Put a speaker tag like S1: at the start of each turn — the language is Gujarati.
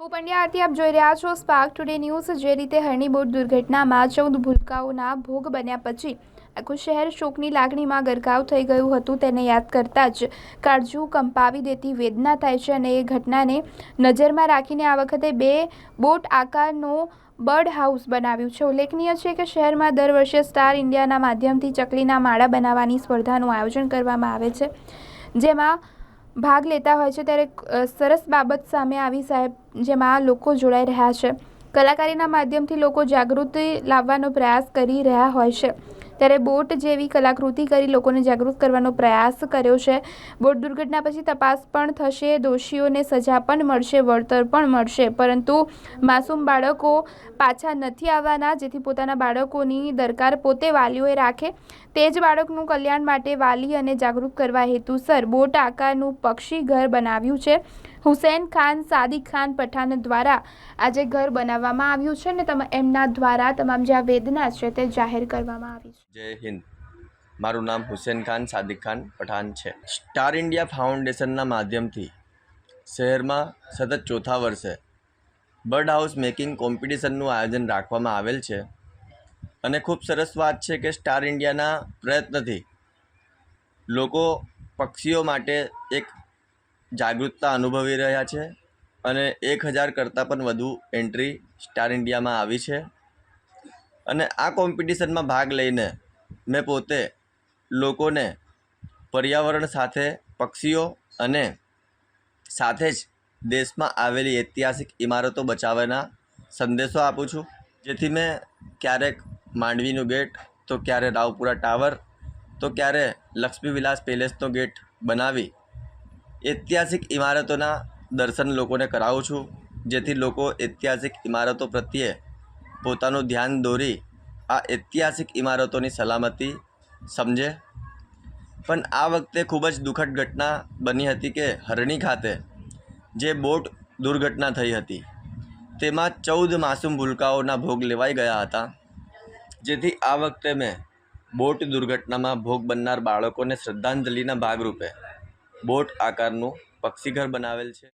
S1: હું પંડ્યા આરતી આપ જોઈ રહ્યા છો સ્પાર્ક ટુડે ન્યૂઝ જે રીતે હરણી દુર્ઘટનામાં ચૌદ ભૂલકાઓના ભોગ બન્યા પછી આખું શહેર શોકની લાગણીમાં ગરકાવ થઈ ગયું હતું તેને યાદ કરતાં જ કાળજું કંપાવી દેતી વેદના થાય છે અને એ ઘટનાને નજરમાં રાખીને આ વખતે બે બોટ આકારનો બર્ડ હાઉસ બનાવ્યું છે. ઉલ્લેખનીય છે કે શહેરમાં દર વર્ષે સ્ટાર ઇન્ડિયાના માધ્યમથી ચકલીના માળા બનાવવાની સ્પર્ધાનું આયોજન કરવામાં આવે છે, જેમાં ભાગ લેતા હોય છે ત્યારે સરસ બાબત સામે આવી સાહેબ, જેમાં લોકો જોડાઈ રહ્યા છે. કલાકારીના માધ્યમથી લોકો જાગૃતિ લાવવાનો પ્રયાસ કરી રહ્યા હોય છે. ત્યારે બોટ જેવી કલાકૃતિ કરી લોકોને જાગૃત કરવાનો પ્રયાસ કર્યો છે. બોટ દુર્ઘટના પછી તપાસ પણ થશે, દોષીઓને સજા પણ મળશે, વળતર પણ મળશે. પરંતુ માસૂમ બાળકો પાછા નથી આવવાના, જેથી પોતાના બાળકોની દરકાર પોતે વાલીઓએ રાખે. તે જ બાળકનું કલ્યાણ માટે વાલી અને જાગૃત કરવા હેતુસર બોટ આકારનું પક્ષી ઘર બનાવ્યું છે. હુસૈન ખાન, સાદિક ખાન પઠાણ દ્વારા આજે ઘર બનાવવામાં આવ્યું છે ને તમે, એમના દ્વારા તમામ જે આ વેદના છે તે જાહેર કરવામાં આવી છે.
S2: જય હિન્દ. મારું નામ હુસેન ખાન, સાદિક ખાન પઠાન છે. સ્ટાર ઇન્ડિયા ફાઉન્ડેશનના માધ્યમથી શહેરમાં સતત ચોથા વર્ષે બર્ડ હાઉસ મેકિંગ કોમ્પિટિશનનું આયોજન રાખવામાં આવેલ છે. અને ખૂબ સરસ વાત છે કે સ્ટાર ઇન્ડિયાના પ્રયત્નથી લોકો પક્ષીઓ માટે એક જાગૃતતા અનુભવી રહ્યા છે અને એક હજાર કરતાં પણ વધુ એન્ટ્રી સ્ટાર ઇન્ડિયામાં આવી છે. અને આ કોમ્પિટિશનમાં ભાગ લઈને મેં પોતે લોકોને પર્યાવરણ સાથે, પક્ષીઓ અને સાથે જ દેશમાં આવેલી ઐતિહાસિક ઇમારતો બચાવવાના સંદેશો આપું છું. જેથી મેં ક્યારેક માંડવીનું ગેટ, તો ક્યારે રાવપુરા ટાવર, તો ક્યારે લક્ષ્મી વિલાસ પેલેસનો ગેટ બનાવી ઐતિહાસિક ઇમારતોના દર્શન લોકોને કરાવું છું. જેથી લોકો ઐતિહાસિક ઇમારતો પ્રત્યે પોતાનું ધ્યાન દોરી આ ઐતિહાસિક ઇમારતોની સલામતી, સમજે? પણ આ વખતે ખૂબ જ દુઃખદ ઘટના બની હતી કે હરણી ખાતે જે બોટ દુર્ઘટના થઈ હતી, તેમાં ચૌદ માસૂમ ભૂલકાઓના ભોગ લેવાઈ ગયા હતા, જેથી આ વખતે મેં બોટ દુર્ઘટનામાં ભોગ બનનાર બાળકોને શ્રદ્ધાંજલિના ભાગરૂપે બોટ આકારનું પક્ષીઘર બનાવેલ છે.